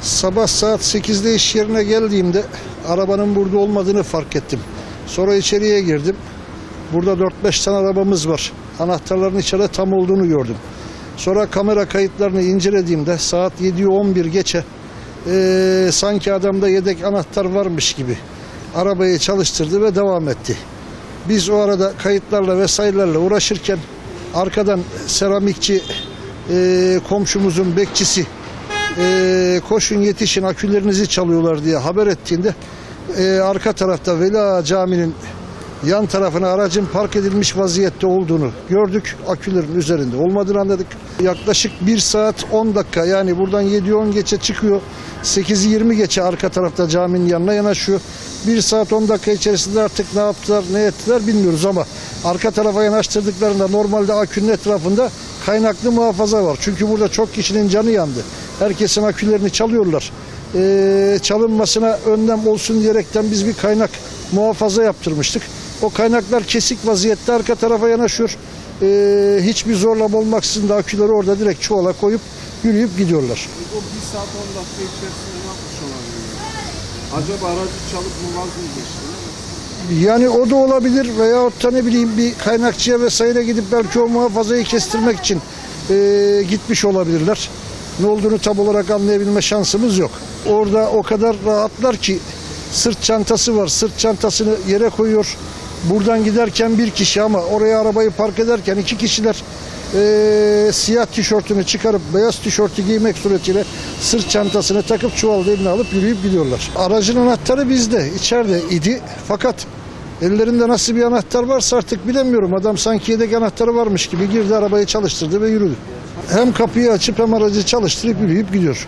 Sabah saat 8'de iş yerine geldiğimde arabanın burada olmadığını fark ettim. Sonra içeriye girdim. Burada 4-5 tane arabamız var. Anahtarların içeride tam olduğunu gördüm. Sonra kamera kayıtlarını incelediğimde saat 7'yi 11 geçe eee, sanki adamda yedek anahtar varmış gibi arabayı çalıştırdı ve devam etti. Biz o arada kayıtlarla vesairelerle uğraşırken arkadan seramikçi eee, komşumuzun bekçisi eee, koşun yetişin akülerinizi çalıyorlar diye haber ettiğinde eee, arka tarafta Veli Ağa Camii'nin yan tarafına aracın park edilmiş vaziyette olduğunu gördük. Akülerin üzerinde olmadığını anladık. Yaklaşık 1 saat 10 dakika yani buradan 7'yi 10 geçe çıkıyor. 8'i 20 geçe arka tarafta caminin yanına yanaşıyor. 1 saat 10 dakika içerisinde artık ne yaptılar ne ettiler bilmiyoruz ama arka tarafa yanaştırdıklarında normalde akünün etrafında kaynaklı muhafaza var. Çünkü burada çok kişinin canı yandı. Herkesin akülerini çalıyorlar. Ee, çalınmasına önlem olsun diyerekten biz bir kaynak muhafaza yaptırmıştık. O kaynaklar kesik vaziyette arka tarafa yanaşıyor. Ee, hiçbir zorlama olmaksızın da aküleri orada direkt çuvala koyup yürüyüp gidiyorlar. O bir saat 10 dakika içerisinde yapmış olabilir? Acaba aracı çalıp mı vaz mı geçti? Yani o da olabilir veyahut da ne bileyim bir kaynakçıya vesaire gidip belki o muhafazayı kestirmek için ee, gitmiş olabilirler. Ne olduğunu tam olarak anlayabilme şansımız yok. Orada o kadar rahatlar ki sırt çantası var. Sırt çantasını yere koyuyor. Buradan giderken bir kişi ama oraya arabayı park ederken iki kişiler ee, siyah tişörtünü çıkarıp beyaz tişörtü giymek suretiyle sırt çantasını takıp çuvalda eline alıp yürüyüp gidiyorlar. Aracın anahtarı bizde, içeride idi. Fakat ellerinde nasıl bir anahtar varsa artık bilemiyorum. Adam sanki yedek anahtarı varmış gibi girdi arabayı çalıştırdı ve yürüdü. Hem kapıyı açıp hem aracı çalıştırıp yürüyüp gidiyor.